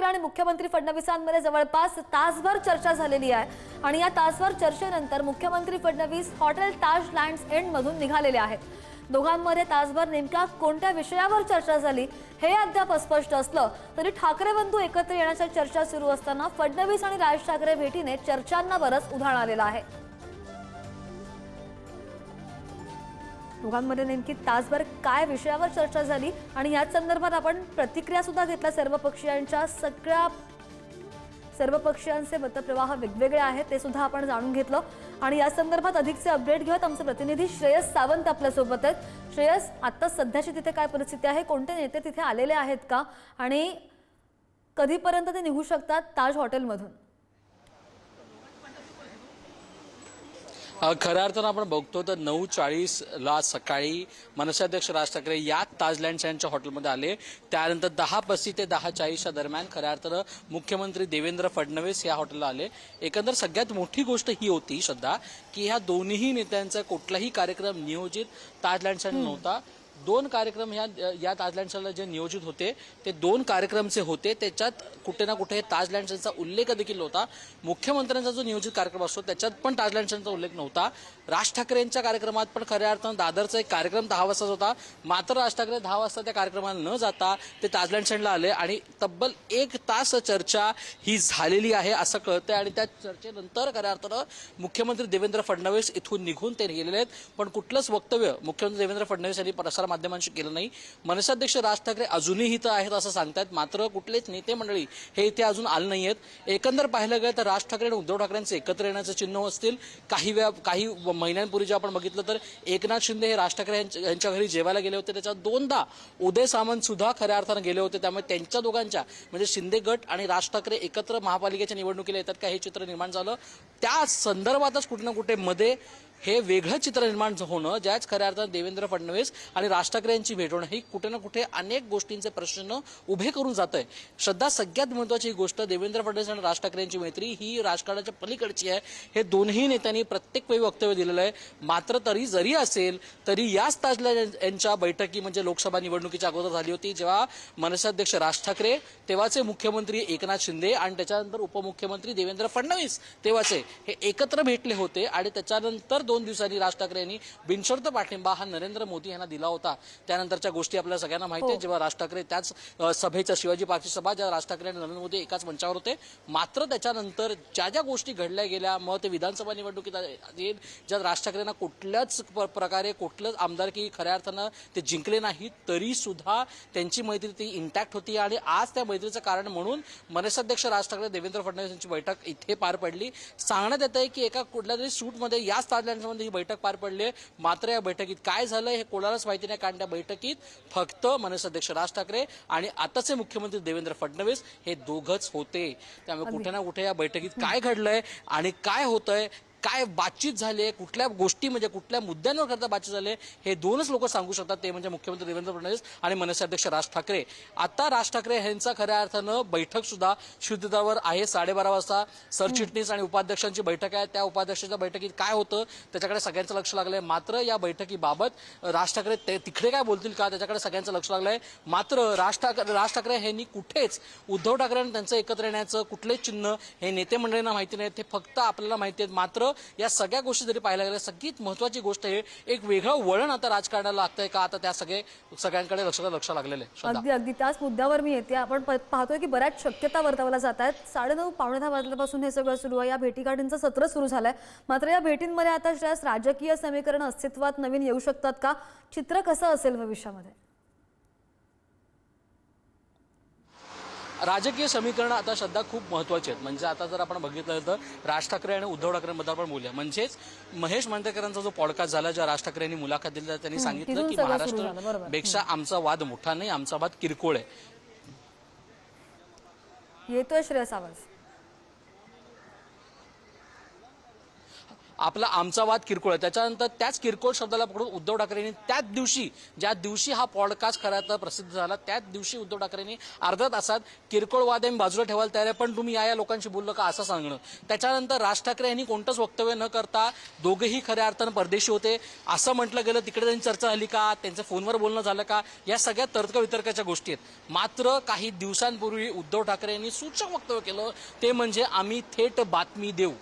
ठाकरे आणि मुख्यमंत्री फडणवीसांमध्ये जवळपास तासभर चर्चा झालेली आहे. आणि या तासभर चर्चेनंतर मुख्यमंत्री Fadnavis hotel Taj Lands End मधून निघालेले आहेत. दोघांमध्ये तासभर नेमक्या कोणत्या विषयावर चर्चा झाली हे अद्याप अस्पष्ट असलं तरी ठाकरे बंधू एकत्र येण्याच्या चर्चा सुरू असताना फडणवीस आणि राज ठाकरे भेटीने चर्चांना बरंच उधाण आलेलं आहे. दोघांमध्ये नेमकी तासभर काय विषयावर चर्चा झाली आणि याच संदर्भात आपण प्रतिक्रिया सुद्धा घेतल्या सर्व पक्षीयांच्या सगळ्या सर्व पक्षीयांचे मतप्रवाह वेगवेगळे आहेत ते सुद्धा आपण जाणून घेतलं. आणि या संदर्भात अधिकचे अपडेट घेऊयात. आमचे प्रतिनिधी श्रेयस सावंत आपल्यासोबत आहेत. श्रेयस आता सध्याची तिथे काय परिस्थिती आहे? कोणते नेते तिथे आलेले आहेत का? आणि कधीपर्यंत ते निघू शकतात ताज हॉटेलमधून? खऱ्या अर्थानं आपण बघतो तर नऊ चाळीसला सकाळी मनसाध्यक्ष राज ठाकरे या ताजलँड यांच्या हॉटेलमध्ये आले. त्यानंतर दहा पस्तीस ते दहा चाळीसच्या दरम्यान खऱ्या अर्थानं मुख्यमंत्री देवेंद्र फडणवीस या हॉटेलला आले. एकंदर सगळ्यात मोठी गोष्ट ही होती श्रद्धा की ह्या दोन्ही नेत्यांचा कुठलाही कार्यक्रम नियोजित ताजलँड नव्हता. दोन कार्यक्रम ह्या या ताजलँडला जे नियोजित होते ते दोन कार्यक्रमचे होते. त्याच्यात कुठे ना कुठे ताजलँडचा उल्लेख देखील होता. मुख्यमंत्र्यांचा जो नियोजित कार्यक्रम असतो त्याच्यात पण ताजलँडचा उल्लेख नव्हता. राज ठाकरेंच्या कार्यक्रमात पण खऱ्या अर्थानं दादरचा एक कार्यक्रम दहा वाजताच होता. मात्र राज ठाकरे दहा वाजता त्या कार्यक्रमाला न जाता ते ताजलँडला आले आणि तब्बल एक तास चर्चा ही झालेली आहे असं कळतंय आणि त्या चर्चेनंतर खऱ्या अर्थानं मुख्यमंत्री देवेंद्र फडणवीस इथून निघून ते गेलेले आहेत. पण कुठलंच वक्तव्य मुख्यमंत्री देवेंद्र फडणवीस यांनी प्रसार माध्यमांशी केलं नाही. मनसाध्यक्ष राज ठाकरे अजूनही इथं आहेत असं सांगतायत. मात्र कुठलेच नेते मंडळी हे इथे अजून आले नाही आहेत एकंदर पाहिलं गेलं तर राज ठाकरे आणि उद्धव ठाकरेंचे एकत्र येण्याचं चिन्ह असतील. काही वेळा काही महिन्यांपूर्वी जे आपण बघितलं तर एकनाथ शिंदे हे राज ठाकरे यांच्या यांच्या घरी जेवायला गेले होते. त्याच्यात दोनदा उदय सामंत सुद्धा खऱ्या अर्थानं गेले होते. त्यामुळे त्यांच्या दोघांच्या म्हणजे शिंदे गट आणि राज ठाकरे एकत्र महापालिकेच्या निवडणुकीला येतात का हे चित्र निर्माण झालं. त्या संदर्भातच कुठे ना कुठे मध्ये हे वेगळं चित्र निर्माण होणं ज्याच खऱ्या अर्थानं देवेंद्र फडणवीस आणि राज ठाकरे यांची भेट होणं ही कुठे ना कुठे अनेक गोष्टींचे प्रश्न उभे करून जात आहे श्रद्धा सगळ्यात महत्वाची गोष्ट देवेंद्र फडणवीस आणि राज ठाकरे यांची मैत्री ही राजकारणाच्या पलीकडची आहे. हे दोन्ही नेत्यांनी प्रत्येक वेळी वक्तव्य दिलेलं आहे. मात्र तरी जरी असेल तरी याच ताजल्या यांच्या बैठकी म्हणजे लोकसभा निवडणुकीच्या अगोदर झाली होती जेव्हा मनसाध्यक्ष राज ठाकरे तेव्हाचे मुख्यमंत्री एकनाथ शिंदे आणि त्याच्यानंतर उपमुख्यमंत्री देवेंद्र फडणवीस तेव्हाचे हे एकत्र भेटले होते आणि त्याच्यानंतर दोन दिवसांनी राज ठाकरे यांनी बिनशर्त पाठिंबा हा नरेंद्र मोदी यांना दिला होता. त्यानंतरच्या गोष्टी आपल्याला सगळ्यांना माहिती आहे जेव्हा राज ठाकरे त्याच सभेच्या शिवाजी पार्कची सभा ज्या राज ठाकरे आणि नरेंद्र मोदी एकाच मंचावर होते मात्र त्याच्यानंतर ज्या ज्या गोष्टी घडल्या गेल्या मग ते विधानसभा निवडणुकीत येईल. ज्यात राज ठाकरेंना कुठल्याच प्रकारे कुठलंच आमदारकी खऱ्या अर्थानं ते जिंकले नाहीत तरी सुद्धा त्यांची मैत्री ती इंटॅक्ट होती. आणि आज त्या मैत्रीचं कारण म्हणून मनसाध्यक्ष राज ठाकरे देवेंद्र फडणवीस यांची बैठक इथे पार पडली. सांगण्यात येत आहे की एका कुठल्या तरी सूटमध्ये याच ताजलँडमध्ये ही बैठक पार पडली आहे. मात्र या बैठकीत काय झालं हे कोणालाच माहिती नाही. कारण त्या बैठकीत फक्त मनसाध्यक्ष राज ठाकरे आणि आताचे मुख्यमंत्री देवेंद्र फडणवीस हे दोघच होते. त्यामुळे कुठे ना कुठे या बैठकीत काय घडलंय आणि काय होतंय काय बातचीत झाली आहे कुठल्या गोष्टी म्हणजे कुठल्या मुद्द्यांवर करता बातचीत झाली आहे, हे दोनच लोक सांगू शकतात ते म्हणजे मुख्यमंत्री देवेंद्र फडणवीस आणि मनसे अध्यक्ष राज ठाकरे. आता राज ठाकरे यांचा खऱ्या अर्थानं बैठक सुद्धा शुद्धतावर आहे साडेबारा वाजता सरचिटणीस आणि उपाध्यक्षांची बैठक आहे. त्या उपाध्यक्षाच्या बैठकीत काय होतं त्याच्याकडे सगळ्यांचं लक्ष लागलंय. मात्र या बैठकीबाबत राज ठाकरे ते तिकडे काय बोलतील का त्याच्याकडे सगळ्यांचं लक्ष लागलंय. मात्र राज ठाकरे राज ठाकरे यांनी कुठेच उद्धव ठाकरे आणि त्यांचं एकत्र येण्याचं कुठलेच चिन्ह हे नेते मंडळींना माहिती नाही ते फक्त आपल्याला माहिती आहेत. मात्र या सगळ्या गोष्टी जरी पाहायला गेल्या सगळ्यात महत्वाची गोष्ट आहे एक वेगळं वळण आता राजकारणाला लागतंय का? आता त्या सगळे सगळ्यांकडे लक्ष लक्ष लागलेलं आहे अगदी अगदी. त्याच मुद्द्यावर मी येते. आपण पाहतोय की बऱ्याच शक्यता वर्तवल्या जात आहेत. साडेनऊ पावणे दहा वाजल्यापासून हे सगळं सुरू आहे. या भेटीगाठींचं सत्र सुरू झालंय. मात्र या भेटींमध्ये आता श्रेयस राजकीय समीकरण अस्तित्वात नवीन येऊ शकतात का? चित्र कसं असेल भविष्यामध्ये? राजकीय समीकरणं आता सध्या खूप महत्वाची आहेत. म्हणजे आता जर आपण बघितलं तर राज ठाकरे आणि उद्धव ठाकरेंबद्दल आपण बोलूया. म्हणजेच महेश मांजरेकरांचा जो पॉडकास्ट झाला ज्या राज ठाकरे यांनी मुलाखत दिली त्यांनी सांगितलं की. महाराष्ट्रापेक्षा आमचा वाद मोठा नाही आमचा वाद किरकोळ आहे. येतोय श्रेयस आवाज. आपला आमचा वाद किरकोळ आहे. त्याच्यानंतर त्याच किरकोळ शब्दाला पकडून उद्धव ठाकरेंनी त्याच दिवशी ज्या दिवशी हा पॉडकास्ट खरा तर प्रसिद्ध झाला त्याच दिवशी उद्धव ठाकरेंनी अर्ध्या तासात किरकोळ वाद आम्ही बाजूला ठेवायला तयार आहे. पण तुम्ही या या लोकांशी बोललो का असं सांगणं. त्याच्यानंतर राज ठाकरे यांनी कोणतंच वक्तव्य न करता दोघेही खऱ्या अर्थानं परदेशी होते. असं म्हटलं गेलं तिकडे त्यांची चर्चा झाली का? त्यांचं फोनवर बोलणं झालं का? या सगळ्या तर्क वितर्काच्या गोष्टी आहेत. मात्र काही दिवसांपूर्वी उद्धव ठाकरे यांनी सूचक वक्तव्य केलं. ते म्हणजे आम्ही थेट बातमी देऊ.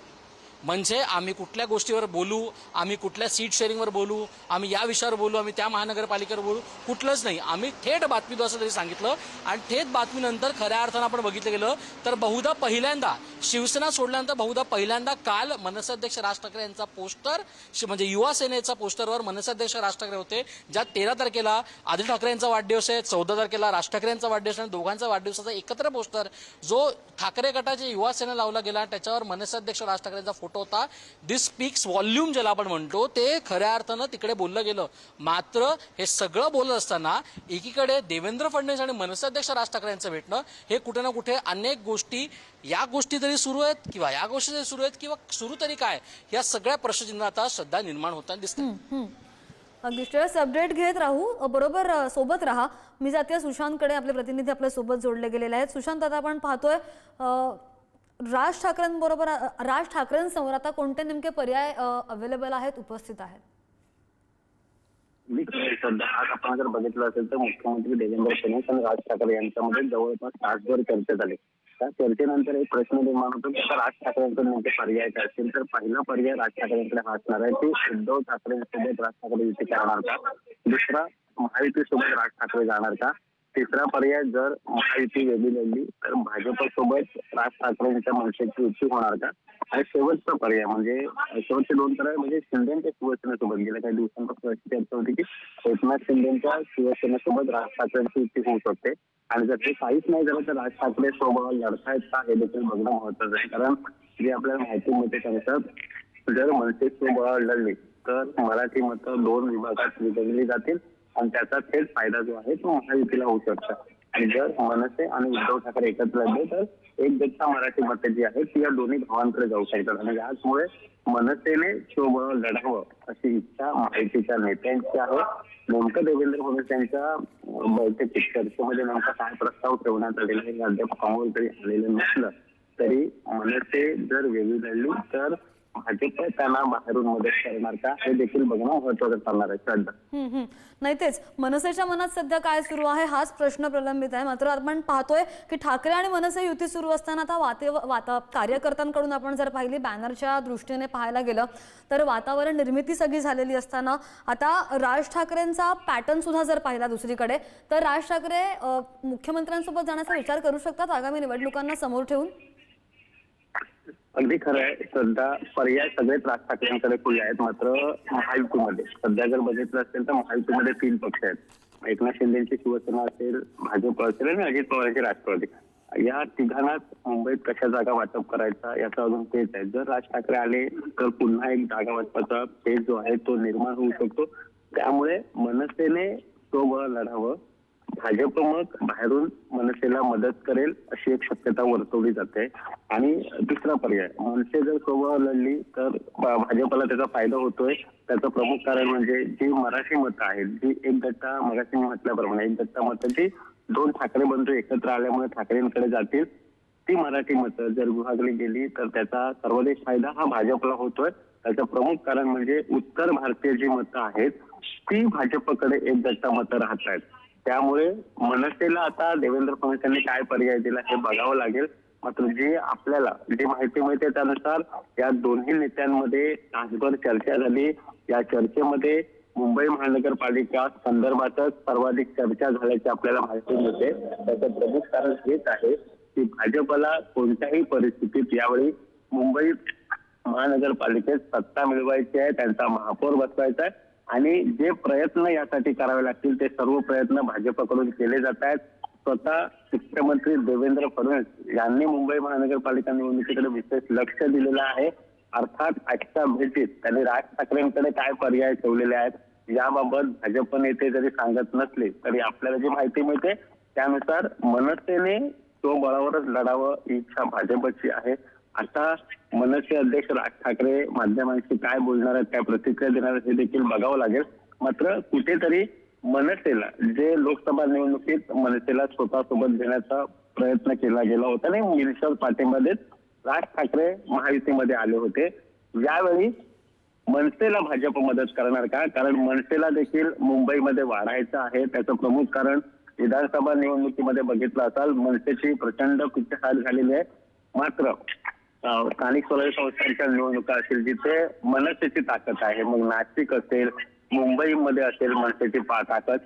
म्हणजे आम्ही कुठल्या गोष्टीवर बोलू आम्ही कुठल्या सीट शेअरिंगवर बोलू आम्ही या विषयावर बोलू आम्ही त्या महानगरपालिकेवर बोलू कुठलंच नाही. आम्ही थेट बातमी देऊ असं तरी सांगितलं आणि थेट बातमीनंतर खऱ्या अर्थानं आपण बघितलं गेलं तर बहुधा पहिल्यांदा शिवसेना सोडल्यानंतर बहुधा पहिल्यांदा काल मनसाध्यक्ष राज ठाकरे यांचा पोस्टर म्हणजे युवा सेनेचा पोस्टरवर मनसाध्यक्ष राज ठाकरे होते ज्या तेरा तारखेला आदित्य ठाकरे यांचा वाढदिवस आहे चौदा तारखेला राज ठाकरे यांचा वाढदिवस आहे आणि दोघांचा वाढदिवसाचा एकत्र पोस्टर जो ठाकरे गटाचे युवा सेना लावला गेला त्याच्यावर मनसाध्यक्ष राज ठाकरेंचा फोटो होता. दिस स्पीक्स व्हॉल्यूम ज्याला आपण म्हणतो ते खऱ्या अर्थानं तिकडे बोललं गेलं. मात्र हे सगळं बोलत असताना एकीकडे देवेंद्र फडणवीस आणि मनसाध्यक्ष राज ठाकरे यांचं भेटणं हे कुठे ना कुठे अनेक गोष्टी या गोष्टी तरी सुरू आहेत किंवा या गोष्टी तरी सुरू आहेत किंवा सुरू तरी काय या सगळ्या प्रश्नचिन्ह आता सध्या निर्माण होताना दिसतात अगदी स्टेटस अपडेट घेत राहू अ, बरोबर सोबत राहा. मी जाते सुशांतकडे आपले प्रतिनिधी आपल्यासोबत जोडले गेलेले आहेत. सुशांत आता आपण पाहतोय अ, राज ठाकरेंबरोबर राज ठाकरेंसमोर आता कोणते नेमके पर्याय अवेलेबल आहेत उपस्थित आहेत? मी सध्या आज आपण जर बघितलं असेल तर मुख्यमंत्री देवेंद्र फडणवीस आणि राज ठाकरे यांच्यामध्ये जवळपास तासभर चर्चा झाली त्या चर्चेनंतर एक प्रश्न निर्माण होतो की आता राज ठाकरेंचे नेमके पर्याय काय असतील? तर पहिला पर्याय राज ठाकरेंकडे हा असणार आहे की उद्धव ठाकरेंसोबत राज ठाकरे युती करणार का? दुसरा महायुतीसोबत राज ठाकरे जाणार का? तिसरा पर्याय जर महायुती वेगळी लढली तर भाजपसोबत राज ठाकरेंच्या मनसेची युती होणार का? आणि शेवटचा पर्याय म्हणजे शेवटचे दोन पर्याय म्हणजे शिंदेच्या शिवसेनेसोबत. गेल्या काही दिवसांपासून अशी चर्चा होती की एकनाथ शिंदेच्या शिवसेनेसोबत राज ठाकरेंची युती होऊ शकते. आणि जर ते काहीच नाही झालं तर राज ठाकरे सोबत लढतायत का हे देखील बघणं महत्वाचं आहे. कारण जे आपल्याला माहिती मिळते जर मनसे सोबत लढली तर मराठी मतं दोन विभागात विभागली जातील आणि त्याचा थेट फायदा जो आहे तो महायुतीला होऊ शकतो. आणि जर मनसे आणि उद्धव ठाकरे एकत्र लढले तर एक दत्ता मराठी मतं जी आहेत ती या दोन्ही भावांकडे जाऊ शकतात. आणि याचमुळे मनसेने शोभ लढावं अशी इच्छा माहितीच्या नेत्यांची आहे. नेमकं देवेंद्र फडणवीस यांच्या बैठकीत चर्चेमध्ये नेमका काय प्रस्ताव ठेवण्यात आलेला आहे अद्याप समोर तरी आलेलं नसलं तरी मनसे जर वेगळी लढली तर भाजप त्यांना बाहेरून मदत करणार का? हे देखील बघणं महत्वाचं ठरणार आहे नाही तेच. मनसेच्या मनात सध्या काय सुरू आहे हाच प्रश्न प्रलंबित आहे. मात्र आपण पाहतोय की ठाकरे आणि मनसे युती सुरू असताना आता वाते वाता कार्यकर्त्यांकडून आपण जर पाहिली बॅनरच्या दृष्टीने पाहायला गेलं तर वातावरण निर्मिती सगळी झालेली असताना आता राज ठाकरेंचा पॅटर्न सुद्धा जर पाहिला दुसरीकडे तर राज ठाकरे मुख्यमंत्र्यांसोबत जाण्याचा विचार करू शकतात आगामी निवडणुकांना समोर ठेवून? अगदी खरं आहे. सध्या पर्याय सगळेच राज ठाकरेंकडे खुले आहेत. मात्र महायुतीमध्ये सध्या जर बघितलं असेल तर महायुतीमध्ये तीन पक्ष आहेत. एकनाथ शिंदेची शिवसेना असेल भाजप असेल आणि अजित पवारांची राष्ट्रवादी. या तिघांनाच मुंबईत कशा जागा वाटप करायचा याचा अजून तेच आहे. जर राज ठाकरे आले तर पुन्हा एक जागा वाटपाचा पेज जो आहे तो निर्माण होऊ शकतो. त्यामुळे मनसेने तो बळ लढावं. भाजप मग बाहेरून मनसेला मदत करेल अशी एक शक्यता वर्तवली जाते. आणि दुसरा पर्याय मनसे जर स्वभाव लढली तर भाजपला त्याचा फायदा होतोय. त्याचं प्रमुख कारण म्हणजे जी मराठी मतं आहेत जी एक गट्टा मराठी म्हटल्याप्रमाणे एक गट्टा मतं जी दोन ठाकरे बंधू एकत्र आल्यामुळे ठाकरेंकडे जातील ती मराठी मतं जर विभागली गेली तर त्याचा सर्वाधिक फायदा हा भाजपला होतोय. त्याचं प्रमुख कारण म्हणजे उत्तर भारतीय जी मतं आहेत ती भाजपकडे एक गट्टा मतं राहत आहेत त्यामुळे मनसेला आता देवेंद्र फडणवीस यांनी काय पर्याय दिला हे बघावं लागेल. मात्र जे आपल्याला जी माहिती मिळते त्यानुसार या दोन्ही नेत्यांमध्ये तासभर चर्चा झाली. या चर्चेमध्ये मुंबई महानगरपालिका संदर्भातच सर्वाधिक चर्चा झाल्याची आपल्याला माहिती मिळते. त्याचं प्रमुख कारण हेच आहे की भाजपला कोणत्याही परिस्थितीत यावेळी मुंबई महानगरपालिकेत सत्ता मिळवायची आहे त्यांचा महापौर बसवायचा आहे. आणि जे प्रयत्न यासाठी करावे लागतील ते सर्व प्रयत्न भाजपकडून केले जात आहेत. स्वतः मुख्यमंत्री देवेंद्र फडणवीस यांनी मुंबई महानगरपालिका निवडणुकीकडे विशेष लक्ष दिलेलं आहे. अर्थात आजच्या भेटीत त्यांनी राज ठाकरेंकडे काय पर्याय ठेवलेले आहेत याबाबत भाजप नेते जरी सांगत नसले तरी आपल्याला जी माहिती मिळते त्यानुसार मनसेने तो बळावरच लढावं इच्छा भाजपची आहे. आता मनसे अध्यक्ष राज ठाकरे माध्यमांशी काय बोलणार आहेत काय प्रतिक्रिया देणार आहेत हे देखील बघावं लागेल. मात्र कुठेतरी मनसेला जे लोकसभा निवडणुकीत मनसेला स्वतःसोबत घेण्याचा प्रयत्न केला गेला होता आणि मिनिस्टर पाठिंबा देत राज ठाकरे महायुतीमध्ये आले होते. यावेळी मनसेला भाजप मदत करणार का? कारण मनसेला देखील मुंबईमध्ये वाढायचं आहे त्याचं प्रमुख कारण विधानसभा निवडणुकीमध्ये बघितलं असाल मनसेची प्रचंड पिछेहाट झालेली आहे. मात्र स्थानिक स्वराज्य संस्थांच्या निवडणुका असतील जिथे मनसेची ताकद आहे. मग नाशिक असेल मुंबईमध्ये असेल मनसेची ताकद.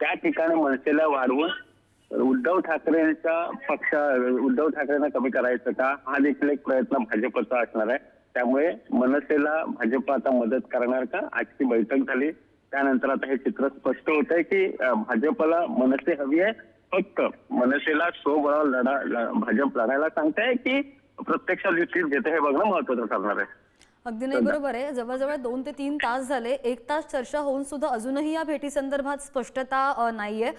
त्या ठिकाणी मनसेला वाढवून उद्धव ठाकरेंच्या पक्ष उद्धव ठाकरेंना कमी करायचं का? हा देखील एक प्रयत्न भाजपचा असणार आहे. त्यामुळे मनसेला भाजप आता मदत करणार का? आजची बैठक झाली. त्यानंतर आता हे चित्र स्पष्ट होत आहे की भाजपला मनसे हवी आहे. फक्त मनसेला स्वबळावर लढा भाजप लढायला सांगताय की प्रत्यक्षात युतीत घेते हे बघणं महत्वाचं ठरणार आहे. अगदी नाही बरोबर आहे. जवळजवळ दोन ते तीन तास झाले. एक तास चर्चा होऊन सुद्धा अजूनही या भेटी संदर्भात स्पष्टता नाहीये.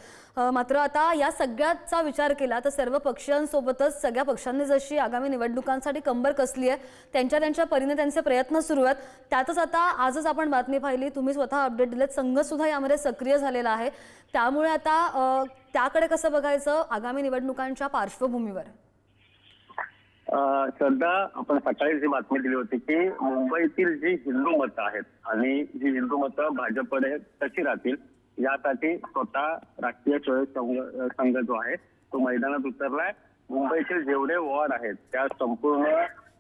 मात्र आता या सगळ्याचा विचार केला तर सर्व पक्षांसोबतच सगळ्या पक्षांनी जशी आगामी निवडणुकांसाठी कंबर कसली आहे त्यांच्या त्यांच्या परीने त्यांचे प्रयत्न सुरू आहेत. त्यातच आता आजच आपण बातमी पाहिली. तुम्ही स्वतः अपडेट दिलेत. संघ सुद्धा यामध्ये सक्रिय झालेला आहे. त्यामुळे आता त्याकडे कसं बघायचं आगामी निवडणुकांच्या पार्श्वभूमीवर? श्रद्धा आपण सकाळी जी बातमी दिली होती की मुंबईतील जी हिंदू मतं आहेत आणि जी हिंदू मतं भाजपकडे कशी राहतील यासाठी स्वतः राष्ट्रीय स्वयं संघ संघ जो आहे तो मैदानात उतरलाय. मुंबईतील जेवढे वॉर्ड आहेत त्या संपूर्ण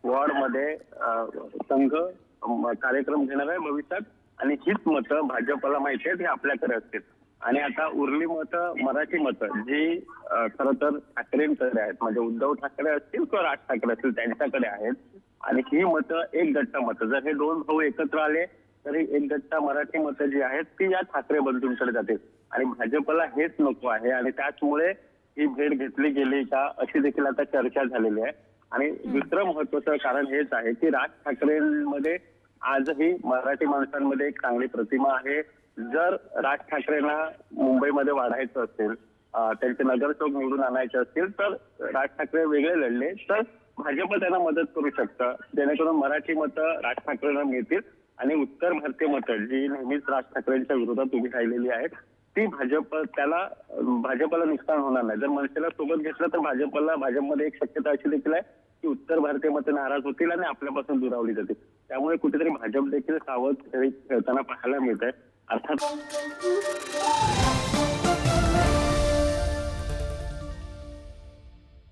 वॉर्डमध्ये मध्ये संघ कार्यक्रम घेणार आहे भविष्यात. आणि हीच मतं भाजपला माहिती आहेत हे आपल्याकडे असतील. आणि आता उरली मतं मराठी मतं जी खर खरं तर ठाकरेंकडे आहेत. म्हणजे उद्धव ठाकरे असतील किंवा राज ठाकरे असतील त्यांच्याकडे आहेत. आणि ही मतं एक गट्टा मतं. जर हे दोन भाऊ एकत्र आले तरी एक गट्टा मराठी मतं जी आहेत ती या ठाकरे बंधूंकडे जातील. आणि भाजपला हेच नको आहे. आणि त्याचमुळे ही भेट घेतली गेली का अशी देखील आता चर्चा झालेली आहे. आणि दुसरं महत्वाचं कारण हेच आहे की राज ठाकरेंमध्ये आजही मराठी माणसांमध्ये एक चांगली प्रतिमा आहे. जर राज ठाकरेंना मुंबईमध्ये वाढायचं असेल त्यांचे नगरसेवक निवडून आणायचे असतील तर राज ठाकरे वेगळे लढले तर भाजप त्यांना मदत करू शकतं. जेणेकरून मराठी मतं राज ठाकरेंना मिळतील आणि उत्तर भारतीय मतं जी नेहमीच राज ठाकरेंच्या विरोधात उभी राहिलेली आहेत ती भाजप त्याला भाजपला नुकसान होणार नाही. जर मनसेला सोबत घेतलं तर भाजपला भाजपमध्ये एक शक्यता अशी देखील आहे की उत्तर भारतीय मतं नाराज होतील आणि आपल्यापासून दुरावली जातील. त्यामुळे कुठेतरी भाजप देखील सावध खेळताना पाहायला मिळत आहे አልታ